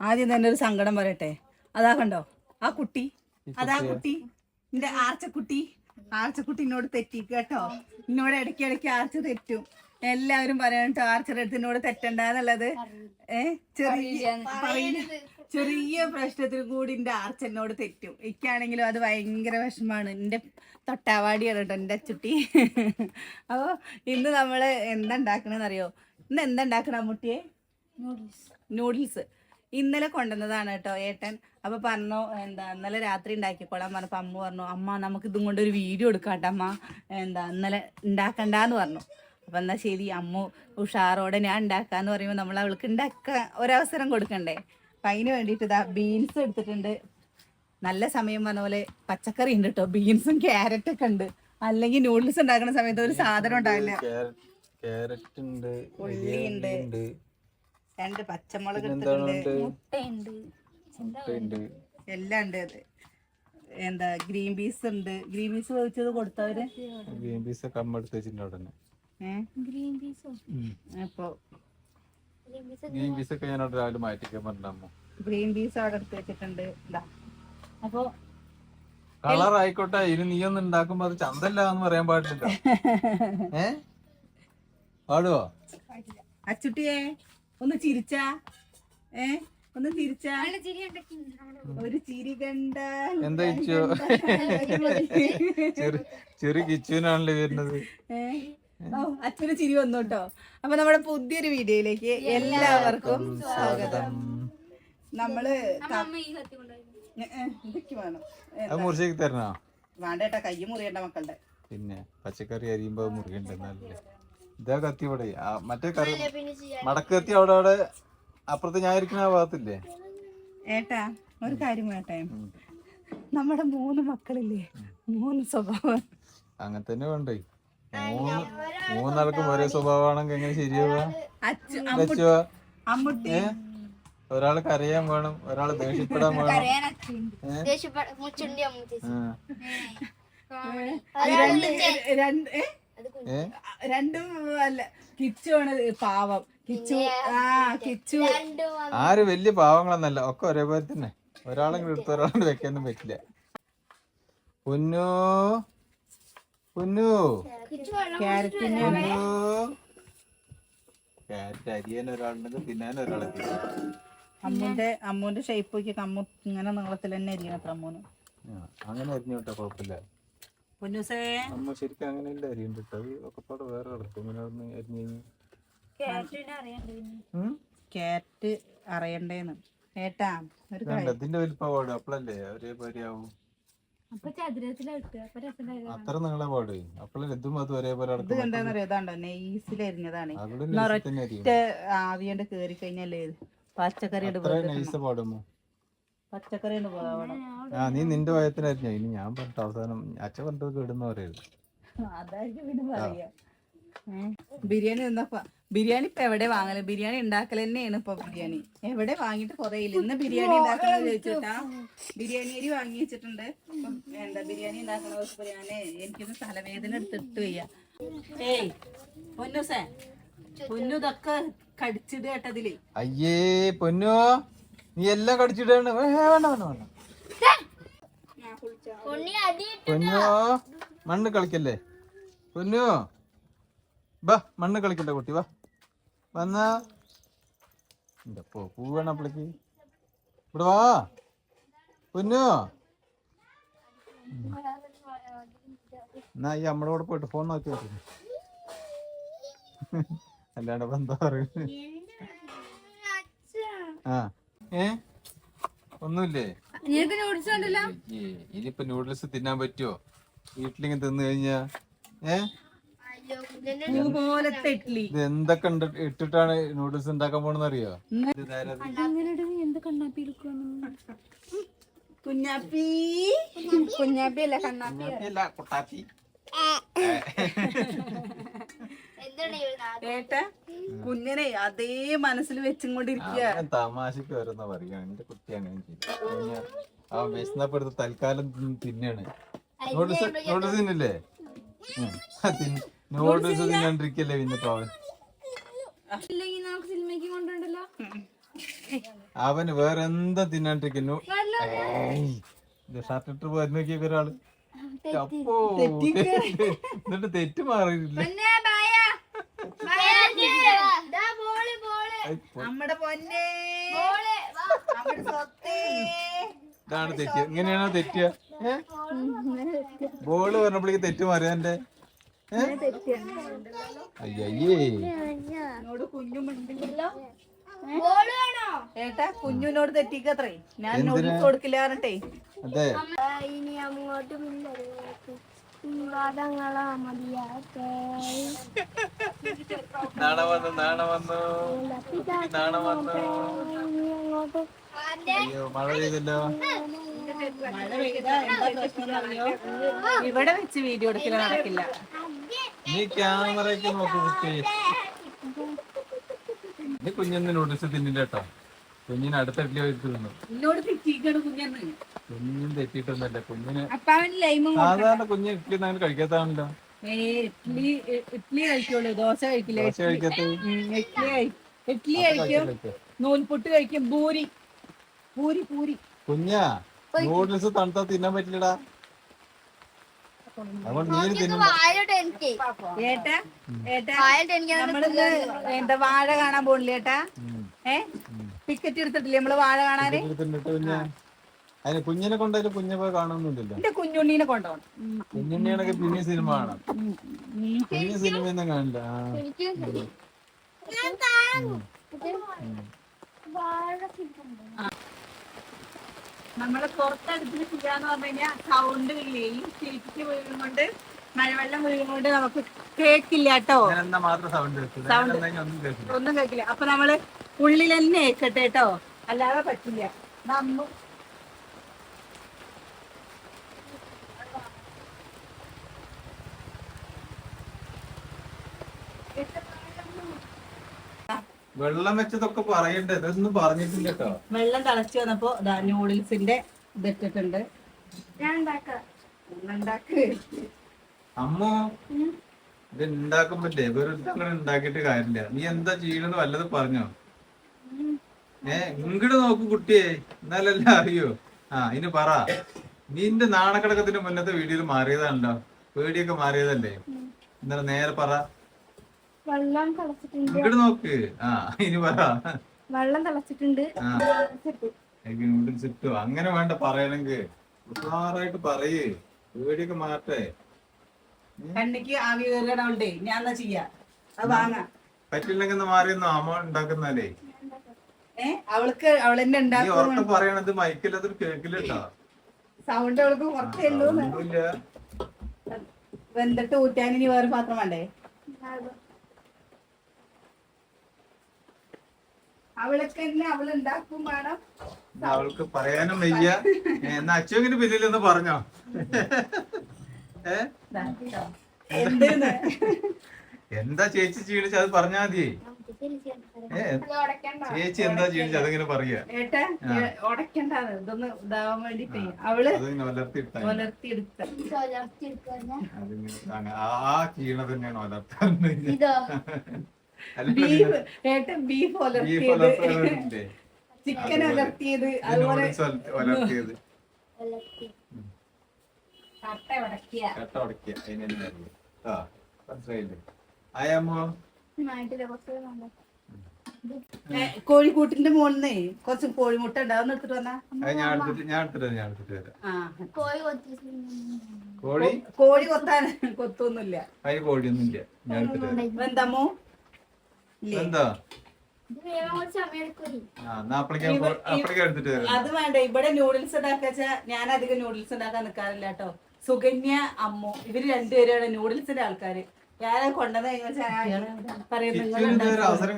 ആദ്യം തന്നെ ഒരു സങ്കടം പറയട്ടെ. അതാ കണ്ടോ? ആ കുട്ടി. അതാ കുട്ടി. എന്റെ ആർച്ചക്കുട്ടി. ആർച്ചക്കുട്ടി എന്നോട് തെറ്റി കേട്ടോ? എന്നോട് ഇടയ്ക്ക് ഇടയ്ക്ക് ആർച്ച തെറ്റും. എല്ലാവരും പറയണം കേട്ടോ ആർച്ചയുടെ അടുത്ത് എന്നോട് തെറ്റണ്ടെന്നുള്ളത് ഏ? ചെറിയ ചെറിയ പ്രശ്നത്തിൽ കൂടി എന്റെ ആർച്ച എന്നോട് തെറ്റും. എനിക്കാണെങ്കിലും അത് ഭയങ്കര വിഷമാണ് എന്റെ തൊട്ടാവാടിയാണ് കേട്ടോ എന്റെ അച്ചുട്ടി. അപ്പോൾ ഇന്ന് നമ്മൾ എന്താ ഉണ്ടാക്കണെന്നറിയോ ഇന്ന് എന്താ ഉണ്ടാക്കണ നൂഡിൽസ് നൂഡിൽസ് ഇന്നലെ കൊണ്ടുവന്നതാണ് കേട്ടോ ഏട്ടൻ. അപ്പൊ പറഞ്ഞു എന്താ ഇന്നലെ രാത്രി ഉണ്ടാക്കിക്കോളാം പറഞ്ഞപ്പോ അമ്മ പറഞ്ഞു അമ്മ നമുക്ക് ഇതും കൊണ്ട് ഒരു വീഡിയോ എടുക്കാട്ടെ അമ്മ. എന്താ ഇന്നലെ ഉണ്ടാക്കണ്ടെന്ന് പറഞ്ഞു. അപ്പൊ എന്നാ ശരി അമ്മ ഉഷാറോടെ ഞാൻ ഉണ്ടാക്കാന്ന് പറയുമ്പോൾ നമ്മൾ അവൾക്ക് ഉണ്ടാക്കാൻ ഒരവസരം കൊടുക്കണ്ടേ? അപ്പൊ അതിന് വേണ്ടിയിട്ട് ഇതാ ബീൻസ് എടുത്തിട്ടുണ്ട്. നല്ല സമയം പറഞ്ഞ പോലെ പച്ചക്കറി ഉണ്ട് കേട്ടോ. ബീൻസും ക്യാരറ്റ് ഒക്കെ ഉണ്ട്. അല്ലെങ്കിൽ നൂഡിൽസ് ഉണ്ടാക്കുന്ന സമയത്ത് ഒരു സാധനം ഉണ്ടാവില്ല. ക്യാരറ്റ് ഉണ്ട് ഉള്ളി ഉണ്ട്. രണ്ട് പച്ചമുളക് എടുത്തിട്ടുണ്ട്. ഉണ്ട് എല്ലാം ഉണ്ട് അത് എന്താ ഗ്രീൻ പീസ് ഉണ്ട്. ഗ്രീൻ പീസ് വേവിച്ചത് കൊടുത്തവര്? ഗ്രീൻ പീസ് ഒക്കെ അമ്മ എടുത്ത് വെച്ചിട്ടുണ്ട് അവിടെ ഗ്രീൻ പീസോ? അപ്പൊ ഗ്രീൻ പീസ് ഗ്രീൻ പീസ് ഒക്കെ ഞാൻ രാവിലെ മാറ്റിക്കാൻ പറഞ്ഞു ഗ്രീൻ പീസ് അവിടെ എടുത്ത് വെച്ചിട്ടുണ്ട്. ഇതാ. അപ്പൊ കളർ ആയിക്കോട്ടെ. ഇനി നീ ഒന്ന് ഉണ്ടാക്കുമ്പോ അത് ചന്തല്ല എന്ന് പറയാൻ പാടില്ല ഏ? പാടുവോ? അച്ചുട്ടിയെ. ഒന്ന് ചിരിച്ചാ? ഏ? ഒന്ന് ചിരിച്ചാ? ഒരു ചിരി കണ്ട എന്താ ചെറു കിച്ചുവിനാണല്ലേ വരുന്നത്? ഓ അച്ഛന് ചിരി വന്നു കേട്ടോ. അപ്പൊ നമ്മുടെ പുതിയൊരു വീഡിയോയിലേക്ക് എല്ലാവർക്കും സ്വാഗതം. നമ്മൾ ഇതൊക്കെ വേണം? മുറിച്ചേക്ക് തരണോ? വേണ്ടേട്ടാ കൈ മുറിയണ്ട മക്കളുടെ. പിന്നെ പച്ചക്കറി അരിയുമ്പോ മുറിയണ്ടെന്നല്ലേ ഇതാ കത്തി ഇവിടെ മറ്റേ കറി മടക്ക് കത്തി അവിടെ അവിടെ അപ്പുറത്ത് ഞാൻ ഇരിക്കുന്ന ഭാഗത്തില്ലേ? ഏട്ടാ ഒരു കാര്യം വേട്ടെ നമ്മുടെ മൂന്ന് മക്കളില്ലേ? മൂന്ന് സ്വഭാവം. അങ്ങനെ തന്നെ വേണ്ടേ? മൂന്ന് മൂന്നാൾക്കും ഒരേ സ്വഭാവമാണെങ്കിൽ എങ്ങനെ ശരിയാവുക? ഒരാൾ കരയാൻ വേണം ഒരാൾ ദേഷ്യപ്പെടാൻ വേണം. രണ്ട് രണ്ട് രണ്ടും അല്ല കിച്ചു ആണ് പാവം. കിച്ചു ആ കിച്ചു. ആര് വലിയ പാവങ്ങളൊന്നല്ല ഒക്കെ ഒരേപോലെ തന്നെ. ഒരാളെങ്കിലും എടുത്ത് ഒരാളെ വെക്കാനൊന്നും പറ്റില്ല. പൊന്നു പൊന്നു. ക്യാരറ്റിന് പൊന്നു. ക്യാരറ്റ് അരിയാൻ ഒരാളുണ്ട് തിന്നാൻ ഒരാളെ അമ്മുന്റെ അമ്മൂന്റെ ഷേപ്പ് നോക്കി അമ്മു ഇങ്ങനെ നീളത്തിൽ തന്നെ അരിയണത്ര അമ്മൂന്. അങ്ങനെ അരിഞ്ഞു വിട്ടാ കുഴപ്പമില്ല. പൊന്നൂസേ. അമ്മ ശരിക്കും അങ്ങനെയല്ല അരിയുണ്ട് അത് ഒക്കെ വേറെ കിടക്കും ഇങ്ങനെ ഒന്ന് അരിഞ്ഞു കഴിഞ്ഞ്. അറിയണ്ടേ ഉം? ക്യാരറ്റ് അറിയണ്ടേന്ന്. ഏട്ടാ ഒരു ഇതിന്റെ അപ്പളല്ലേ ഒരേപോലെ ആവും അപ്പൊ ചതുരത്തിലാ കിട്ടുക. അപ്പൊ രസമുണ്ടായിരുന്നു അത്ര നിങ്ങളെ പാട്. അപ്പളല്ലേ ഇതും അതും ഒരേപോലെ ഇത് കിടക്കും കണ്ടെന്നറിയോ ഇതാണ്ടോ? നെയ്സിൽ എരിഞ്ഞതാണ് അവിടെ നൈസ് തന്നെ അരിയും. ആവിയണ്ട് കേറി കഴിഞ്ഞല്ലേ ഇത് പച്ചക്കറി ഇട്ട് അത്ര നൈസ് പാടുമോ പച്ചക്കറി ഇട്ട് പോകണം ആ നീ നിന്റെ വയത്തിനായിരുന്നു ഇനി ഞാൻ പറഞ്ഞിട്ട് അവസാനം അച്ഛൻ പറഞ്ഞത് കേടുന്ന പറയരുത്. അതായിരിക്കും പിന്നെ പറയാ. ബിരിയാണി എന്താ ബിരിയാണി ഇപ്പൊ എവിടെ വാങ്ങൽ? ബിരിയാണി ഉണ്ടാക്കൽ തന്നെയാണ് ഇപ്പൊ ബിരിയാണി. എവിടെ വാങ്ങിട്ട് കുറേ ഇല്ല. ഇന്ന് ബിരിയാണി ഉണ്ടാക്കണം ചോദിച്ചിട്ടാ. ബിരിയാണി അരി വാങ്ങി വെച്ചിട്ടുണ്ട്. അപ്പം എന്താ ബിരിയാണി ഉണ്ടാക്കണ ദിവസം ഞാൻ എനിക്കൊന്ന് തലവേദന എടുത്തിട്ട് വയ്യ. ഏയ് പൊന്നുസേ. പൊന്നു ഇതൊക്കെ കടിച്ചത് കേട്ടതിൽ. അയ്യേ പൊന്നോ. നീ എല്ലാം കടിച്ചിട്ടാണ്. വേണ്ട വേണ്ട വേണ്ട. പൊന്നോ മണ്ണ് കളിക്കല്ലേ? പൊന്നോ. ബാ മണ്ണ് കളിക്കണ്ട കുട്ടി വാ. വന്നാ. എന്തപ്പോ പോ പൂവാണ് അപ്പളേക്ക് ഇവിടെ വാ. പൊന്നോ. എന്നാ ഈ അമ്മയുടെ കൂടെ പോയിട്ട് ഫോൺ നോക്കി നോക്കി അല്ലാണ്ട് എന്താ പറയുക ആ. ഏ? ഒന്നുമില്ലേ? ഇനിയിപ്പൊ നൂഡിൽസ് തിന്നാൻ പറ്റുമോ വീട്ടിലിങ്ങ് തിന്നു കഴിഞ്ഞാ? ഏ? ഇത് എന്തൊക്കെ ഇട്ടിട്ടാണ് നൂഡിൽസ് ഉണ്ടാക്കാൻ പോണെന്ന് അറിയോ കുഞ്ഞാപ്പി. കുഞ്ഞാപ്പി അല്ല കണ്ണാപ്പി? അല്ല, കുട്ടാപ്പി. ഏട്ടാ? കുഞ്ഞിനെ അതേ മനസ്സിൽ വെച്ചും കൊണ്ടിരിക്കുക തമാശക്ക് വരുന്ന പറയാ. എന്റെ കുട്ടി അങ്ങനെ ആ വിശന്നപ്പെടുത്ത് തൽക്കാലം തിന്ന് തിന്നാണ്. നൂഡിൽസ് നൂഡിൽസ് തിന്നില്ലേ? നൂഡിൽസ് തിന്നാണ്ടിരിക്കല്ലേ പിന്നെ പാവൻ. ഇല്ലെങ്കിൽ നമുക്ക് സിനിമയ്ക്ക് കൊണ്ടുണ്ടല്ലോ അവന് വേറെ എന്താ തിന്നാണ്ടിരിക്കുന്നു ഷർട്ട് ഇട്ട് പോയി നോക്കിയൊക്കെ ഒരാൾ. അപ്പോ എന്നിട്ട് തെറ്റ് മാറിയില്ല പൊന്നെ ബായ ബായ ദാ ബോൾ ബോൾ നമ്മുടെ പൊന്നെ. ഇതാണ് തെറ്റ്. ഇങ്ങനെയാണോ തെറ്റിയ? ബോൾ പറഞ്ഞപ്പോഴേക്ക് തെറ്റ് മാറിയ എന്റെ അയ്യേ കുഞ്ഞുമുണ്ടല്ലോ ഏട്ടാ കുഞ്ഞുനോട് തെറ്റിക്കത്രേ. ഞാൻ കൊടുക്കില്ല പറഞ്ഞിട്ടേ. അതെ. ഇനി അങ്ങോട്ടും വാദങ്ങളാ മതിയാക്കേ നാണ വന്നു നാണ വന്നു. നാണ വന്നു. അയ്യോ മഴ പെയ്തല്ലോ. എന്താ പ്രശ്നം അറിയോ ഇവിടെ വെച്ച് വീഡിയോ എടുക്കൽ നടക്കില്ല. നീ ക്യാമറയ്ക്ക് നോക്ക് കുട്ടി. നീ കുഞ്ഞൊന്ന് നോട്ടീസ് തിന്നില്ല കേട്ടോ. കുഞ്ഞിന് അടുത്തട്ടിൽ വെച്ച് തിന്നു എന്നോട് കുഞ്ഞെന്ന്. കുഞ്ഞിന് തെറ്റിയിട്ടൊന്നുമല്ല. കുഞ്ഞിന് അപ്പൊ അവന് ലൈമും സാധാരണ കുഞ്ഞ് ഇഡ്ഡലി അങ്ങനെ കഴിക്കാത്താണല്ലോ. ഇഡ്ഡലി കഴിക്കുള്ളൂ. ദോശ കഴിക്കില്ല? ദോശ കഴിക്കാത്ത കഴിക്കും നൂൽപുട്ട് കഴിക്കും. പൂരി. പൂരി പൂരി. കുഞ്ഞാ നൂഡിൽസ് തണുത്താ തിന്നാൻ പറ്റില്ലടാ. ഏട്ടാ ഏട്ടാ നമ്മളിന്ന് എന്താ വാഴ കാണാൻ പോണില്ല ഏട്ടാ? ഏ? ടിക്കറ്റ് എടുത്തിട്ടില്ലേ നമ്മൾ വാഴ കാണാന്? കുഞ്ഞ. അതിന് കുഞ്ഞിനെ കൊണ്ടായാലും കുഞ്ഞെ പോയി കാണുന്നില്ല എന്റെ കുഞ്ഞുണ്ണീനെ കൊണ്ടോണം. കുഞ്ഞുണ്ണിയാണെങ്കിൽ പിന്നെ സിനിമ കാണാം. കുഞ്ഞു സിനിമയൊന്നും കാണില്ല നമ്മൾ പുറത്തടുത്തിന് ചെയ്യാന്ന് പറഞ്ഞു കഴിഞ്ഞാൽ സൗണ്ട് ഇല്ലേ? ഈ വീഴും കൊണ്ട് മഴവെള്ളം വീഴുകൊണ്ട് നമുക്ക് കേക്കില്ല കേട്ടോ. സൗണ്ട്. ഒന്നും കേക്കില്ല അപ്പൊ നമ്മൾ ഉള്ളിൽ തന്നെ കേക്കട്ടെ കേട്ടോ. അല്ലാതെ പറ്റില്ല. നമ്മ വെള്ളം വെച്ചതൊക്കെ പറയണ്ടേ? ഇതൊന്നും പറഞ്ഞിട്ടില്ല കേട്ടോ. വെള്ളം തിളച്ചു വന്നപ്പോ ദാ നൂഡിൽസിന്റെ ഇതിട്ടിട്ടുണ്ട് അമ്മോ ഇത് ഉണ്ടാക്കുമ്പോ വെറുതെ അങ്ങനെ ഉണ്ടാക്കിയിട്ട് കാര്യമില്ല. നീ എന്താ ചെയ്യണെന്ന് വല്ലത് പറഞ്ഞോ? ഏ ഇങ്ങോട്ട് നോക്കൂ കുട്ടിയെ. എന്നാലല്ല അറിയോ. ആ ഇനി പറ. നിന്റെ നാണക്കടക്കത്തിന്റെ മുന്നത്തെ വീഡിയോയിൽ മാറിയതാണല്ലോ. പേടിയൊക്കെ മാറിയതല്ലേ? എന്നാലും നേരെ പറ. വെള്ളം തിളച്ചിട്ടുണ്ട്. ഇങ്ങോട്ട് നോക്ക്. ആ ഇനി പറ. വെള്ളം തിളച്ചിട്ടുണ്ട്. ആ. എനിക്ക് നൂഡിൽസ് ഇട്ടു. അങ്ങനെ വേണ്ട പറയണെങ്കിൽ ഉഷാറായിട്ട് പറയേ. പേടിയൊക്കെ മാറട്ടെ. കണ്ണിക്ക് ആവി കയറണോണ്ടേ ഞാൻ എന്നാ ചെയ്യാ? അത് വാങ്ങാ. പറ്റില്ലെങ്കിൽ മാറിയെന്നോ അമ്മ ഉണ്ടാക്കുന്നാലേ ഏ? അവൾക്ക് അവളെന്നെ ഉണ്ടാക്കും ഉറക്കം മൈക്കിൽ അതൊരു കേക്കില്ലട്ടോ സൗണ്ട് അവൾക്ക് കുറച്ചേ ഉള്ളൂ വെന്തിട്ട് ഊറ്റാൻ ഇനി വേറെ പാത്രം വേണ്ടേ? അവൾക്ക് തന്നെ അവൾ ഉണ്ടാക്കും വേണം. അവൾക്ക് പറയാനും വയ്യ. എന്നാ എന്നാ പിന്നിൽ പിന്നിലൊന്ന് പറഞ്ഞോ? എന്താ ചേച്ചി ക്ഷീണിച്ച് അത് പറഞ്ഞാ മതി. ചേച്ചി എന്താ ക്ഷീണിച്ച് അതിങ്ങനെ പറയാ? ഇതൊന്ന് ഇതാവാൻ വേണ്ടിട്ടേ. അവൾ ആ ആ ക്ഷീണം തന്നെയാണ് വളർത്താറുണ്ട് ഇതോ? ബീഫ് ഏട്ടൻ ബീഫ് ഒലർത്തിയത്. ചിക്കൻ ഒലർത്തിയത് അതുപോലെ കട്ട ഉടക്കിയ. ആ മനസ്സിലായില്ലേ? ആയാമോ കോഴിക്കൂട്ടിന്റെ മുകളിൽ കുറച്ച് കോഴിമുട്ട ഉണ്ടാവും അതൊന്ന് എടുത്തിട്ട് വന്നാ. ഞാൻ എടുത്തിട്ട് ഞാൻ എടുത്തിട്ട് ഞാൻ എടുത്തിട്ട് വരാം. ആ. കോഴി കൊത്തി കോഴി? കോഴി കൊത്താൻ കൊത്തൊന്നുമില്ല. അതിന് കോഴിയൊന്നും ഇല്ല ഞാൻ എടുത്തിട്ട് എന്താമോ എന്താ? അത് വേണ്ട ഇവിടെ നൂഡിൽസ് ഉണ്ടാക്കാച്ച ഞാൻ അധികം നൂഡിൽസ് ഉണ്ടാക്കാൻ നിക്കാറില്ല കേട്ടോ. സുകന്യ അമ്മു ഇവർ രണ്ടുപേരാണ് നൂഡിൽസിന്റെ ആൾക്കാര്. ഞാൻ കിച്ചുവിന് അവസരം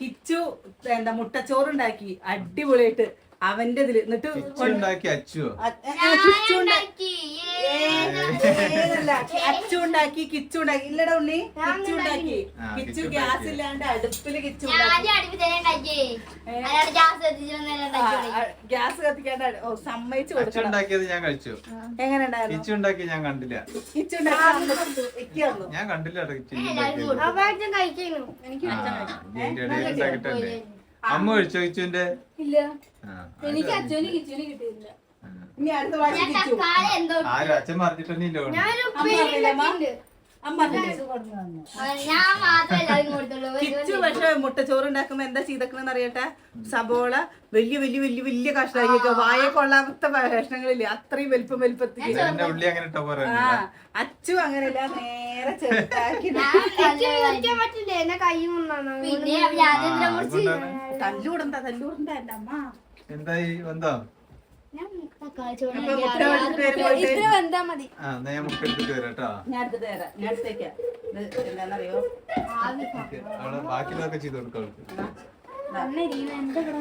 കിച്ചു. എന്താ മുട്ടച്ചോറ് ഉണ്ടാക്കി അടിപൊളിയായിട്ട്. അവന്റെ ഇതിൽ എന്നിട്ട് അച്ചുണ്ടാക്കി ഇല്ലട അ- ഏ, ഏ, കിച്ചു ഉണ്ടാ- ഉണ്ടാക്കി. ഏതല്ല. അച്ചു ഉണ്ടാക്കി കിച്ചു ഉണ്ടാക്കി. ഇല്ലടാ ഉണ്ണി കിച്ചു ഉണ്ടാക്കി. കിച്ചു ഗ്യാസ്. ഇല്ലാണ്ട് അടുപ്പിൽ കിച്ചു ഗ്യാസ് കത്തിക്കാണ്ട് ഓ സമ്മതിച്ചു കൊടുക്കണ്ടാക്കിയത് ഞാൻ കഴിച്ചു. എങ്ങനെ കിച്ചു ഉണ്ടാക്കി ഞാൻ കണ്ടില്ല. കിച്ചു ഉണ്ടാക്കി എനിക്ക് തന്നു. ഞാൻ കണ്ടില്ല കഴിക്കുന്നു അമ്മ കഴിച്ചോ കിച്ചുവിന്റെ ഇല്ല. എനിക്ക് അച്ഛനും അച്ഛന് കിട്ടിയില്ല ആരും അച്ഛൻ പറഞ്ഞിട്ടൊന്നും ഞാനൊരു കിച്ചു പക്ഷെ മുട്ടച്ചോറ് ഉണ്ടാക്കുമ്പോ എന്താ ചെയ്തക്കണെന്ന് അറിയട്ടെ? സബോള വലിയ വലിയ വലിയ വലിയ കഷ്ണമാക്കിയൊക്കെ വായ കൊള്ളാത്ത കഷ്ണങ്ങളില്ലേ? അത്രയും വലിപ്പം വലിപ്പത്തിൽ അച്ചു ഉള്ളി അങ്ങനെ ഇട്ടോ പോരാ ആ അച്ചു അങ്ങനെയല്ല നേരെ ചെറുതാക്കി തല്ലൂടണ്ട തല്ലൂടണ്ട എന്റെ അമ്മ. എന്തായി? വന്നോ? ഇത്ര വന്നാ മതി. ആ ബാക്കിയുള്ളതൊക്കെ ചെയ്ത് കൊടുക്കാം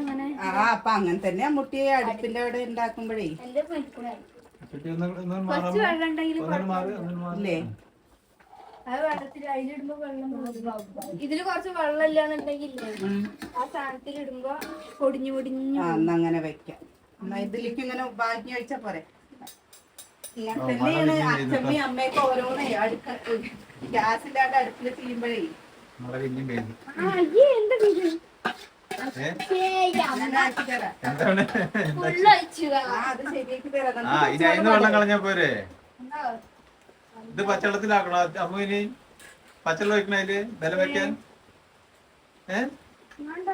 അങ്ങനെ? ആ അപ്പൊ അങ്ങനെ തന്നെ മുട്ടിയെ അടുപ്പിന്റെ അവിടെ ഉണ്ടാക്കുമ്പോഴേ. ഇല്ലേ? ഇതിൽ കുറച്ച് വെള്ളം ഇല്ലാന്നുണ്ടെങ്കിൽ. ആ സാധനത്തിൽ ഇടുമ്പോ പൊടിഞ്ഞു പൊടിഞ്ഞു അങ്ങനെ വെക്കാം. ഇതിലേക്ക് ഇങ്ങനെ ബാക്കി വെച്ചാ പോരെ. തന്നെയാണ് അച്ഛമ്മയും അമ്മയൊക്കെ ഓരോന്നേ. അടുക്ക അടുപ്പിൽ ചെയ്യുമ്പോഴേ വെള്ളം കളഞ്ഞാ പോരെ? ഇത് പച്ചവെള്ളത്തിലാക്കണോ? അമ്മ ഇനി പച്ചവെള്ളം ഒഴിക്കണ അതിൽ? വില വെക്കാൻ? ഏ? വേണ്ട.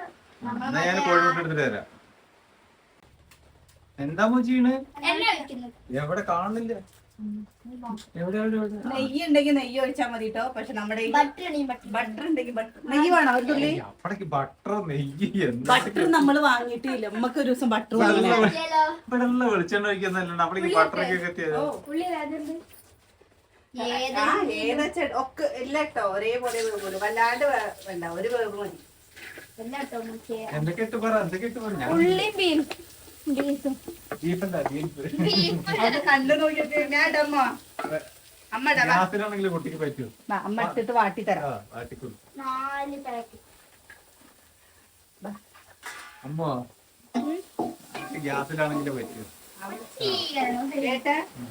ഞാൻ കോഴിമുട്ട എടുത്തിട്ട് തരാം. എന്താ ചെയ്യണ് എവിടെ കാണുന്നില്ല. എവിടെ എവിടെ എവിടെ നെയ്യ് ഉണ്ടെങ്കിൽ നെയ്യ് ഒഴിച്ചാൽ മതി കേട്ടോ പക്ഷെ നമ്മുടെ ബട്ടർ ഉണ്ടെങ്കിൽ ബട്ടർ നെയ്യ് വേണോ ഒരു തുള്ളി? ബട്ടർ നെയ്യ് ബട്ടർ നമ്മൾ വാങ്ങിയിട്ടില്ല. നമുക്ക് ഒരു ദിവസം ബട്ടർ വാങ്ങി ഇല്ലല്ലോ. ഇവിടെ ഉള്ള വെളിച്ചെണ്ണ ഒഴിക്കുന്നല്ല അപ്പടേക്ക് ബട്ടറൊക്കെ എത്തിയത് ഉള്ളി ഏതുണ്ട്? ഏത് ഏതാ ചെ- ഒക്കെ ഇല്ല കേട്ടോ ഒരേപോലെ വല്ലാണ്ട് വേണ്ട. ഒരു വേവ് മതി. ഉള്ളി കുട്ടിക്ക് പറ്റൂ അമ്മ എടുത്തിട്ട് വാട്ടി തരാം. അമ്മോ ഗ്യാസിലാണെങ്കിലേ പറ്റൂ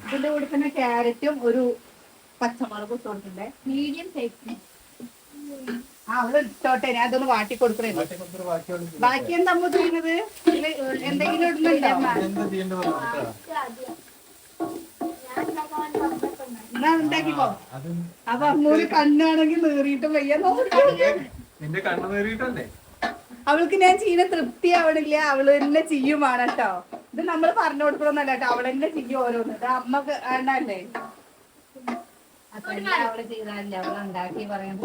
ഇതിന്റെ കൂടെ തന്നെ ക്യാരറ്റും ഒരു പച്ചമുളകും ഇട്ട് കൊടുക്കണ്ടേ മീഡിയം സൈസ് ആ അവൾ ഇട്ടോട്ടെ ഞാൻ അതൊന്ന് വാട്ടി കൊടുക്കണേ. ബാക്കി എന്താ അമ്മ ചെയ്യുന്നത്? എന്തെങ്കിലും ഇടുന്നുണ്ടോ എന്നാ ഉണ്ടാക്കിക്കോ? അപ്പൊ അമ്മൂര് കണ്ണാണെങ്കിൽ നേറിയിട്ട് വയ്യ നിന്റെ കണ്ണു നേറിയിട്ടല്ലേ അവൾക്ക് ഞാൻ ചെയ്യുന്ന തൃപ്തി ആവണില്ല. അവൾ തന്നെ ചെയ്യുമാണ് കേട്ടോ. ഇത് നമ്മൾ പറഞ്ഞു കൊടുക്കണമെന്നല്ല കേട്ടോ. അവൾ തന്നെ ചെയ്യും ഓരോന്ന്. അമ്മയ്ക്ക് ആണല്ലേ അവൾ അവൾ ഉണ്ടാക്കി പറയാൻ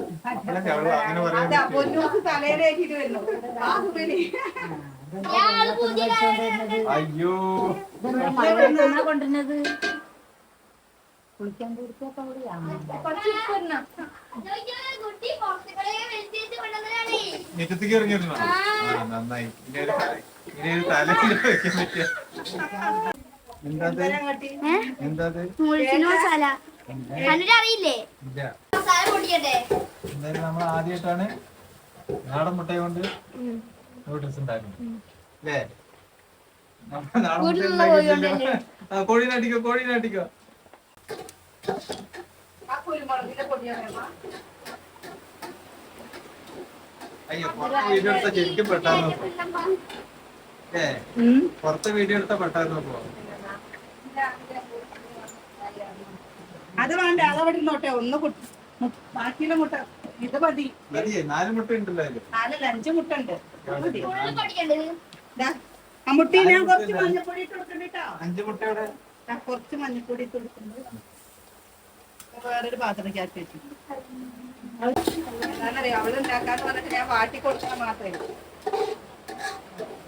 തലയിലേക്കിട്ട് വരുന്നു പുതിയ അയ്യോ. കൊണ്ടുവരുന്നത് കുളിക്കാൻ കൊടുത്തൊക്കെ മുറ്റത്തേക്ക് ഇറങ്ങിയിരുന്നോ ആ നന്നായി. ഇനി ഒരു തലയിൽ വെക്കാൻ പറ്റിയ എന്താ എന്താ അറിയില്ലേ എന്തായാലും നമ്മൾ ആദ്യമായിട്ടാണ് നാടൻ മുട്ട കൊണ്ട് നൂഡിൽസ് ഉണ്ടാക്കുന്നത്. അല്ലേ? കോഴീനെ അടിക്കോ കോഴീനെ അടിക്കോ അയ്യോ പുറത്ത് വീഡിയോ എടുത്ത ശരിക്കും പെട്ടാന്ന് ഏ പുറത്തെ വീഡിയോ എടുത്ത പെട്ടാന്ന് നോക്കോ അത് വേണ്ട അതവിടെ ഇരുന്നോട്ടെ. ഒന്ന് ബാക്കിയുള്ള മുട്ട. ഇത് മതി. മതിയേ നാല് മുട്ട ഉണ്ടല്ലോ നാലല്ല അഞ്ച് മുട്ട ഉണ്ട്. മതി. ഉള്ളി ദാ, ആ മുട്ടി ഞാൻ കുറച്ച് മഞ്ഞപ്പൊടി ഇട്ട് കൊടുക്കണ്ടോ അഞ്ച് മുട്ടയുടെ കുറച്ച് മഞ്ഞപ്പൊടി ഇട്ട് കൊടുക്കുന്നുണ്ട് വേറൊരു പാത്രത്തിലേക്ക് വെച്ചിട്ടുണ്ട്. എന്താണെന്നറിയോ അവളുണ്ടാക്കാന്ന് പറഞ്ഞിട്ട് ഞാൻ വാട്ടി കൊടുക്കാൻ മാത്രമേ ഉള്ളൂ.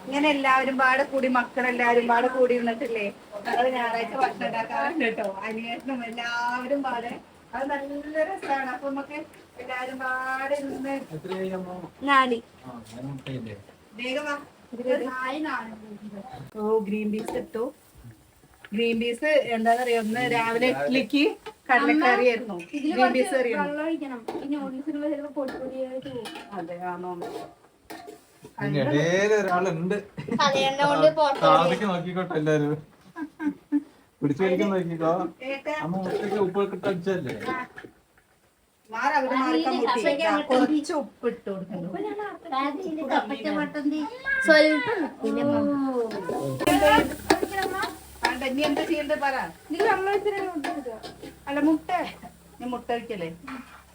ഇങ്ങനെ എല്ലാവരും പാടെ കൂടി മക്കളെല്ലാവരും പാടെ കൂടി ഇരുന്നിട്ടില്ലേ ഞായറാഴ്ച ഭക്ഷണം ഉണ്ടാക്കാറുണ്ട് കേട്ടോ. അനിയനും എല്ലാവരും പാടെ. അത് നല്ല രസമാണ് അപ്പൊ നമുക്ക് എല്ലാരും പാടെ ഇരുന്ന് നാടി നാല് ഓ ഗ്രീൻ പീസ് ഇട്ടു. ഗ്രീൻ പീസ് എന്താന്നറിയോ? ഒന്ന് രാവിലെ ഇഡ്ലിക്ക് കടലക്കറി ആയിരുന്നു ഗ്രീൻ പീസ് അറിയാം അതെ ആണോ താഴേക്ക് നോക്കിക്കോട്ടെ എല്ലാരും പിടിച്ചു വലിക്കാൻ നോക്കിക്കോ. ഏട്ടാ. അമ്മ അടിച്ചല്ലേ മുട്ടി ഇതാ, കുറച്ച് ഉപ്പ് ഇട്ട് എന്താ ചെയ്യണ്ടേ പറ. നീ അല്ല മുട്ട. നീ മുട്ട ഒഴിക്കല്ലേ?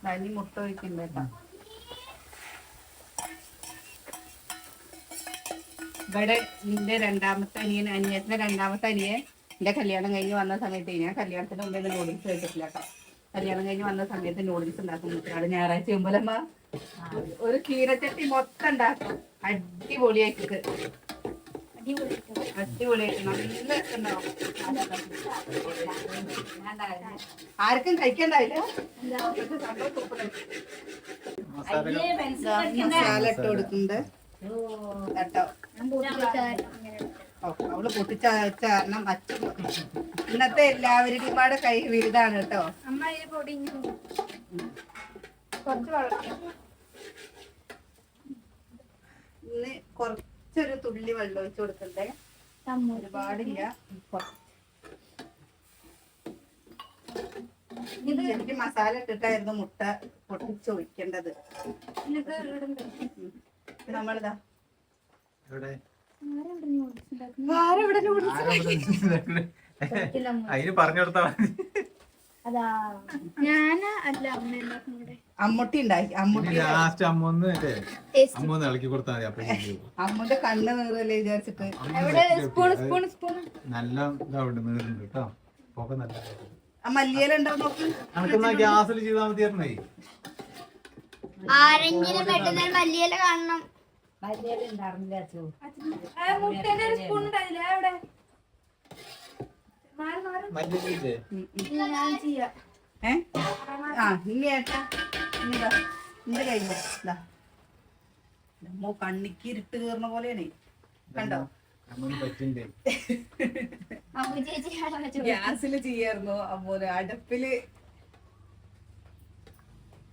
നീ ഇനി മുട്ട ഒഴിക്കണ്ട ഇവിടെ നിന്റെ രണ്ടാമത്തെ അനിയൻ അനിയത്തിന്റെ രണ്ടാമത്തെ അനിയൻ എന്റെ കല്യാണം കഴിഞ്ഞ് വന്ന സമയത്ത് ഞാൻ കല്യാണത്തിന് മുമ്പേ നൂഡിൽസ് കഴിച്ചിട്ടില്ല കേട്ടോ. കല്യാണം കഴിഞ്ഞ് വന്ന സമയത്ത് നൂഡിൽസ് ഉണ്ടാക്കും. മുത്തരാട് ഞായറാഴ്ച മുമ്പലമ്മ ഒരു കീരച്ചട്ടി മൊത്തം ഉണ്ടാക്കും. അടിപൊളിയായിട്ട് നല്ല ആർക്കും കഴിക്കണ്ടാവില്ല മസാല ഇട്ട് കൊടുക്കുന്നുണ്ട് കേട്ടോ അവൾ പൊട്ടിച്ച കാരണം അച്ഛൻ ഇന്നത്തെ എല്ലാവരുടെയും പാടെ കൈ വിരുതാണ് കേട്ടോ. അമ്മ ഈ പൊടി കുറച്ച് വെള്ളം. ഇന്ന് കുറച്ചൊരു തുള്ളി വെള്ളം ഒഴിച്ചു കൊടുക്കണ്ടേ? ഒരുപാടില്ല. ഇത് എനിക്ക് മസാല ഇട്ടിട്ടായിരുന്നു മുട്ട പൊട്ടിച്ചൊഴിക്കേണ്ടത് നമ്മളിതാ എവിടെ ആരാ ഇവിടെ noodles ഉണ്ടാക്കുന്നത്? ആരെവിടെ അതിന് പറഞ്ഞു കൊടുത്താ മതി. അമ്മുട്ടി ഉണ്ടാക്കി അമ്മുട്ടി. ലാസ്റ്റ് അമ്മ ഒന്ന് മറ്റേ Taste. അമ്മ ഇളക്കി കൊടുത്താൽ മതി അപ്പൊ അമ്മൂന്റെ കണ്ണ് നീറല്ലേ വിചാരിച്ചിട്ട്. എവിടെ? സ്പൂൺ സ്പൂൺ സ്പൂൺ നല്ല ഇതാവുണ്ട് നീറുണ്ട് കേട്ടോ പോക്കെ നല്ല ആ മല്ലിയില ഉണ്ടോ നോക്കി? നമുക്കെന്നാ ഗ്യാസിൽ ചെയ്താൽ മതിയായിരുന്നേ. ആരെങ്കിലും പെട്ടെന്ന് മല്ലിയില കാണണം. മുട്ടേന്റെ ഒരു സ്പൂൺ ഉണ്ടായില്ല എവിടെ മാറി മാറി. മല്ലിയില്ലേ ഉം, ഉം. ഞാൻ ചെയ്യാം. ഏ? ആ ഇനി ഏട്ടാ. ഇനിതാ എന്റെ കയ്യിൽ. ഇതാ. നമ്മ കണ്ണിക്ക് ഇരുട്ട് കയറുന്ന പോലെയാണ്. കണ്ടോ? ഗ്യാസിൽ ചെയ്യായിരുന്നു. അപ്പോലെ അടുപ്പിൽ.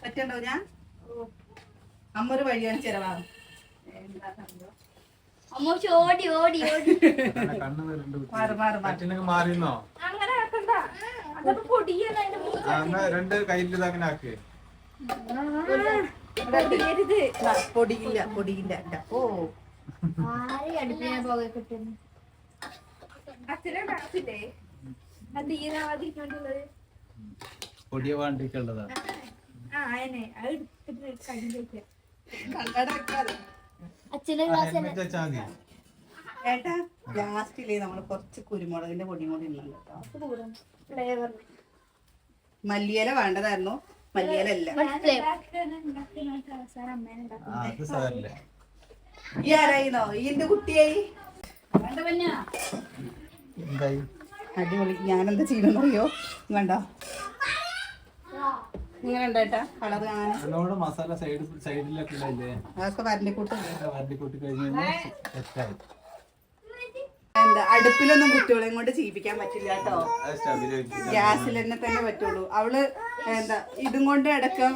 പറ്റണ്ടോ ഞാൻ? അമ്മ ഒരു വഴിയാണ് ചെലവാണ് അമ്മ ഓടി ഓടി ഓടി. മാറിയെന്നോ അങ്ങനെ ആക്കണ്ട. അതിന്റെ രണ്ട് കയ്യിൽ അങ്ങനെ ആക്ക്. പൊടിയരുത് പൊടിയില്ല പൊടിയില്ല. ഓ. ആരെയും അടുപ്പിനെ പുക കിട്ടുന്നു? അച്ഛനെ കാത്തില്ലേ അത് തീരാവാതിരിക്കാണ്ടുള്ളത് പൊടിയ വാണ്ടിക്കുള്ളതാ ആ അതിനെ അത് എടുത്തിട്ട് വെക്കാതെ അച്ഛന്റെ ഏട്ടാ ലാസ്റ്റിലേ നമ്മൾ കുറച്ച് കുരുമുളകിന്റെ പൊടിയും കൂടി ഇടുന്നുണ്ട് കേട്ടോ. ഫ്ലേവർ മല്ലിയില വേണ്ടതായിരുന്നു. മല്ലിയില അല്ല ഈ ആരായിന്നോ? ഈ എന്റെ കുട്ടിയായി? അടിപൊളി. ഞാനെന്താ ചെയ്യണമെന്നറിയോ കണ്ടോ ഇങ്ങനെ ഉണ്ടേട്ടാ കളർ കാണാൻ? നല്ലോണം മസാല സൈഡ് സൈഡിലൊക്കെ ഉണ്ടായില്ലേ അതൊക്കെ വരണ്ടിക്കൂട്ട്. വരണ്ടി കഴിഞ്ഞാൽ സെറ്റായി. എന്താ അടുപ്പിലൊന്നും കുട്ടികളെയും കൊണ്ട് ചെയ്യിപ്പിക്കാൻ പറ്റില്ല കേട്ടോ. ഗ്യാസിൽ തന്നെ തന്നെ പറ്റുള്ളൂ. അവൾ എന്താ ഇതും കൊണ്ട് അടക്കം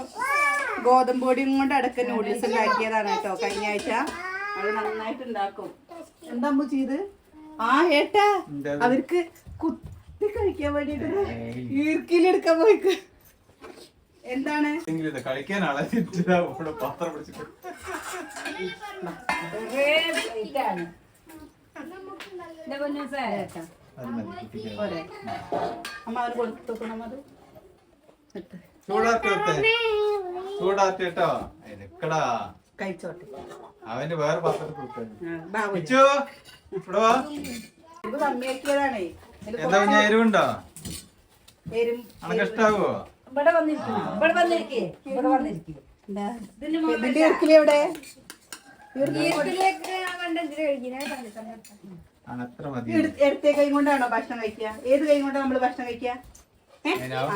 ഗോതമ്പ് പൊടിയും കൊണ്ട് അടക്കം നൂഡിൽസ് ഉണ്ടാക്കിയതാണ് കേട്ടോ കഴിഞ്ഞ ആഴ്ച. അവൾ നന്നായിട്ട് ഉണ്ടാക്കും. എന്താ അമ്മ ചെയ്ത് ആ ഏട്ടാ അവർക്ക് കുത്തി കഴിക്കാൻ വേണ്ടിട്ട് ഈർക്കിലെടുക്കാൻ പോയിക്ക്. എന്താണ്? കളിക്കാൻ ആളെ പാത്രം പിടിച്ചിട്ട്. അമ്മ അവന് കൊടുത്തോക്കണം അത്. ചൂടാക്കി കേട്ടോ കഴിച്ചോട്ടെ. അവന്റെ വേറെ പാത്രത്തിൽ കുഞ്ഞ എരിവുണ്ടോ? എരും അനക്കിഷ്ടാവോ ഇവിടെ വന്നിരിക്കും ഇവിടെ വന്നിരിക്കേ. ഇവിടെ വന്നിരിക്കും? ഇതിന്റെ ഇറക്കിൽ എവിടെ? എടുത്തേ കൈ കൊണ്ടാണോ ഭക്ഷണം കഴിക്കുക? ഏത് കൈ കൊണ്ടാണ് നമ്മൾ ഭക്ഷണം കഴിക്കുക?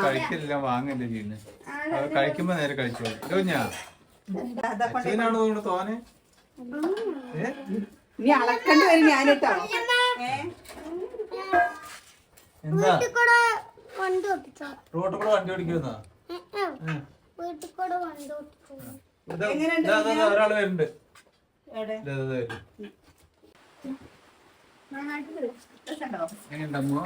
കഴിക്കില്ല വാങ്ങല്ലേ ചെയ്യുന്നത് കഴിക്കുമ്പോ നേരെ കഴിച്ചോ തോന്നുന്നു തോനെ? ഇനി അളക്കണ്ടി വരും ഞാനിട്ടോ. എന്താ? വണ്ടി ഓടിച്ചോ. കൂടെ വണ്ടി ഓടിക്കുന്ന വീട്ടിൽ കൂടെ വണ്ടി ഓടിച്ചോ. എങ്ങനെയുണ്ട് ഒരാൾ വരുന്നുണ്ട്? എങ്ങനെയുണ്ട് അമ്മ?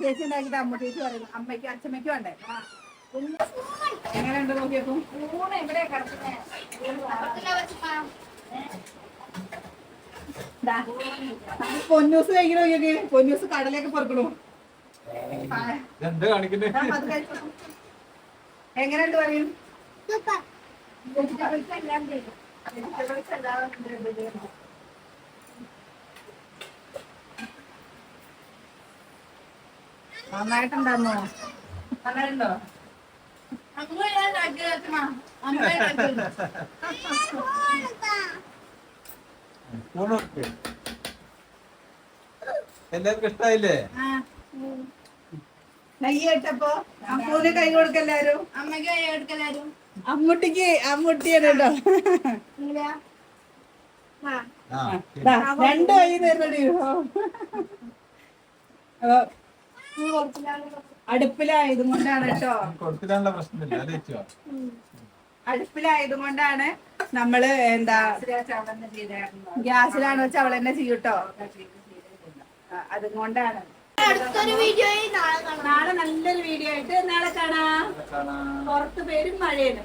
ചേച്ചി ഉണ്ടാക്കിട്ട് അമ്മ ചേച്ചി പറയുന്നു. അമ്മയ്ക്കും അച്ഛമ്മയ്ക്കും വേണ്ടേ? എങ്ങനെയുണ്ട് നോക്കിയപ്പോ? പൊന്നൂസ് കഴിക്കണോ നോക്കിയൊക്കെ. പൊന്നൂസ് കടലേക്ക് പൊറുക്കണു. എങ്ങനെയുണ്ട് പറയും? നന്നായിട്ടുണ്ടായിരുന്നോ നന്നായിട്ടുണ്ടോ അമ്മ ഞാൻ ഉണ്ടാക്കിയത് അമ്മ ഉണ്ടാക്കിയത് ഊണ് വെക്ക്. എല്ലാവർക്കും ഇഷ്ടായില്ലേ? നെയ്യ് ഇട്ടപ്പോ അമ്മൂന് കൈ കൊടുക്കല്ലാരും അമ്മയ്ക്ക് കൈ കൊടുക്കല്ലാരും അമ്മൂട്ടിക്ക് അമ്മൂട്ടിയാണ് കേട്ടോ. ആ. ആ ദാ, രണ്ട് കൈ തരുന്നടി അടുപ്പിലായതും കൊണ്ടാണ് കേട്ടോ. അടുപ്പിലായത് പ്രശ്നമില്ല അടുപ്പിലായതും കൊണ്ടാണ് നമ്മൾ എന്താ ഗ്യാസിലാണ് ചവള അവൾ തന്നെ ചെയ്യൂട്ടോ അതുകൊണ്ടാണ്. അതും അടുത്തൊരു വീഡിയോ നാളെ നല്ലൊരു വീഡിയോ ആയിട്ട് നാളെ കാണാ. കാണാം. പുറത്ത് പേരും മഴയാണ്.